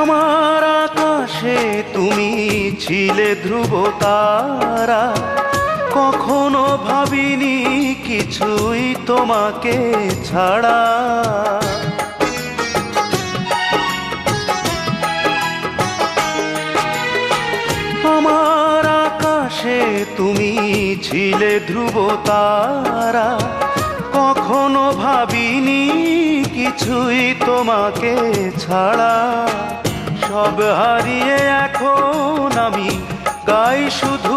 আমার আকাশে তুমি ছিলে ধ্রুব তারা কখনো ভাবিনি কিছুই তোমাকে ছাড়া। আমার আকাশে তুমি ছিলে ধ্রুব তারা কখনো ভাবিনি কিছুই তোমাকে ছাড়া। সব হারিয়ে এখন আমি গাই শুধু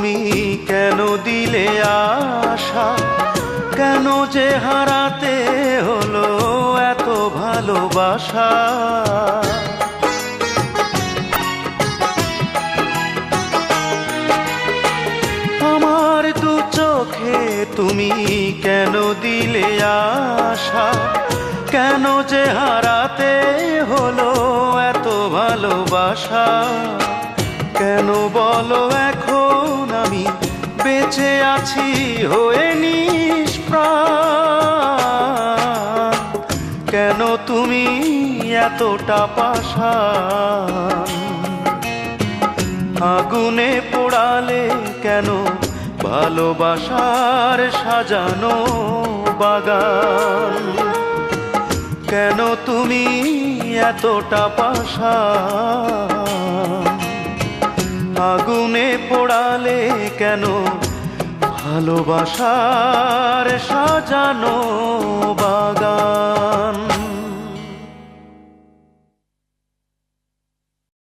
তুমি কেন দিলে আশা? কেন যে হারাতে হলো এত ভালোবাসা? আমার দু চোখে তুমি কেন দিলে আশা? কেন যে হারাতে হলো এত ভালোবাসা? কেন বলো বেঁচে আছি, হয়ে নিষ্প্রাণ কেন তুমি এতটা পাশা আগুনে পোড়ালে কেন ভালোবাসার সাজানো বাগান? কেন তুমি এতটা পাশা আগুনে পোড়ালে কেন? ভালোবাসার সাজানো